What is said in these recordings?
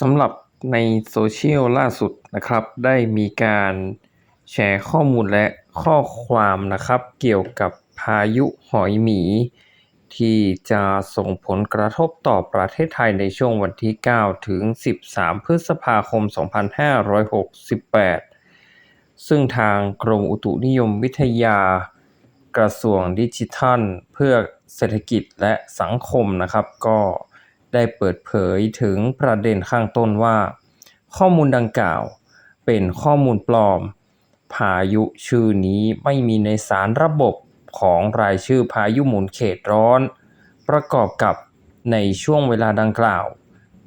สำหรับในโซเชียลล่าสุดนะครับ ได้มีการแชร์ข้อมูลและข้อความนะครับ เกี่ยวกับพายุหอยหมี ที่จะส่งผลกระทบต่อประเทศไทยในช่วงวันที่ 9 ถึง 13 พฤษภาคม 2568 ซึ่งทางกรมอุตุนิยมวิทยา กระทรวงดิจิทัล เพื่อเศรษฐกิจและสังคมนะครับก็ ได้เปิดเผยถึงประเด็นข้างต้นว่า ข้อมูลดังกล่าว เป็นข้อมูลปลอม พายุชื่อนี้ไม่มีในสารระบบของรายชื่อพายุหมุนเขตร้อน ประกอบกับในช่วงเวลาดังกล่าว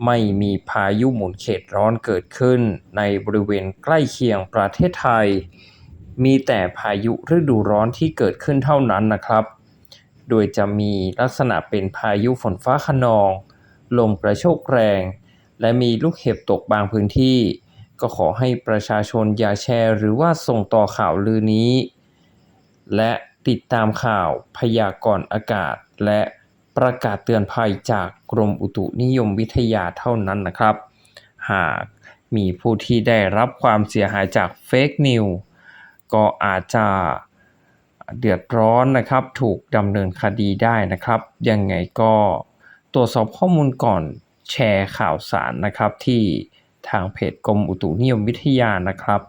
ไม่มีพายุหมุนเขตร้อนเกิดขึ้น ในบริเวณใกล้เคียงประเทศไทย มีแต่พายุฤดูร้อนที่เกิดขึ้นเท่านั้นนะครับ โดยจะมีลักษณะเป็นพายุฝนฟ้าคะนอง ลมกระโชกแรง และมีลูกเห็บตกบางพื้นที่ ก็ขอให้ประชาชนอย่าแชร์ หรือว่าส่งต่อข่าวลือนี้ และติดตามข่าวพยากรณ์อากาศ และประกาศเตือนภัยจากกรมอุตุนิยมวิทยาเท่านั้นนะครับ หากมีผู้ที่ได้รับความเสียหายจากเฟกนิวก็อาจจะเดือดร้อนนะครับ ถูกดำเนินคดีได้นะครับ ยังไงก็ ตรวจสอบข้อมูลก่อนแชร์ข่าวสารนะครับที่ทางเพจกรมอุตุนิยมวิทยานะครับ